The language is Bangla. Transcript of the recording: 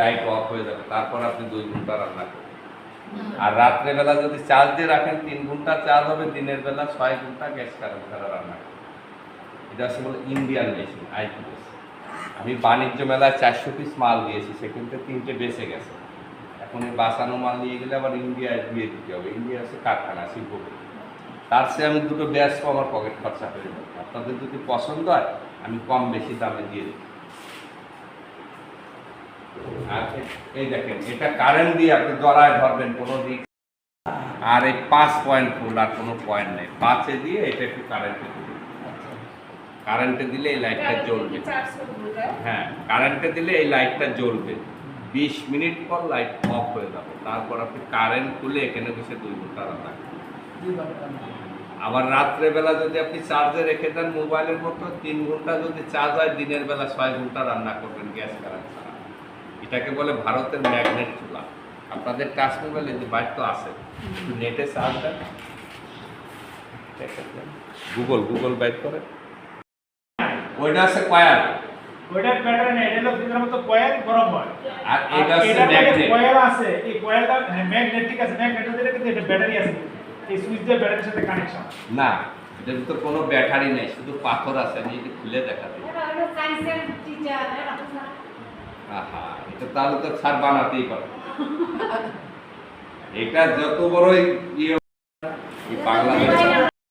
লাইট অফ হয়ে যাবে, তারপর আপনি দুই ঘণ্টা রান্না করবেন। আর রাত্রেবেলা যদি চার্জ দিয়ে রাখেন, তিন ঘণ্টা চার্জ হবে, দিনের বেলা ছয় ঘণ্টা গ্যাস কারেন্ট ছাড়া রান্না করবেন। এটা হচ্ছে বলে ইন্ডিয়ান মেশিন আইপিএস আমি বাণিজ্য মেলায় চারশো পিস মাল দিয়েছি সেখান থেকে তিনটে বেঁচে গেছে। এখন এই বাঁচানো মাল নিয়ে গেলে আবার ইন্ডিয়ায় দিয়ে দিতে হবে। ইন্ডিয়া হচ্ছে কারখানা, শিল্পপতি। তার চেয়ে আমি দুটো ব্যাস আমার পকেট খরচা হয়ে যাবে। আপনাদের যদি পছন্দ হয়, আমি কম বেশি দামে দিয়ে দিই। আর এই দেখেন এটা কারেন্ট দিয়ে আপনি জড়ায় ধরবেন কোনো দিক। আর এই পাঁচ পয়েন্ট ফুল আর কোনো পয়েন্ট নেই। পাঁচে দিয়ে এটা একটু কারেন্টে দিবে কারেন্টে দিলে এই লাইটটা জ্বলবে। হ্যাঁ কারেন্টে দিলে এই লাইটটা জ্বলবে। বিশ মিনিট পর লাইট অফ হয়ে যাবে। তারপর আপনি কারেন্ট খুলে এখানে বসে দুই ঘণ্টা করবেন। আবার রাত্রেবেলা যদি আপনি চার্জে রেখে দেন মোবাইলের মতো তিন ঘণ্টা যদি চার্জ হয় দিনের বেলা ছয় ঘণ্টা রান্না করবেন গ্যাস কারেন্ট ছাড়া। এটাকে বলে ভারতের ম্যাগনেট চুলা। আপনাদের টাচ মোবাইলে যে বাইক তো আছে একটু নেটে চার্জ দেন। গুগল গুগল বাইক করে। ওইটা আছে কয়াল। ওইটার প্যাটার্ন এটা হলো ফ্রিজের মতো কয়েল গরম হয়। আর এটা ম্যাগনেট কয়েল আছে। এই কয়েলটা ম্যাগনেটিক আছে ম্যাগনেট দিলে কিন্তু এটা ব্যাটারি আছে। এই সুইচ দিয়ে ব্যাটারির সাথে কানেকশন না এটার ভিতর কোনো ব্যাটারি নেই শুধু পাথর আছে আমি যদি খুলে দেখাতে আহা এটা তাহলে তো ছাড় বানাতেই পারে। এটা যত বড়ই ইয়ে বাংলাদেশ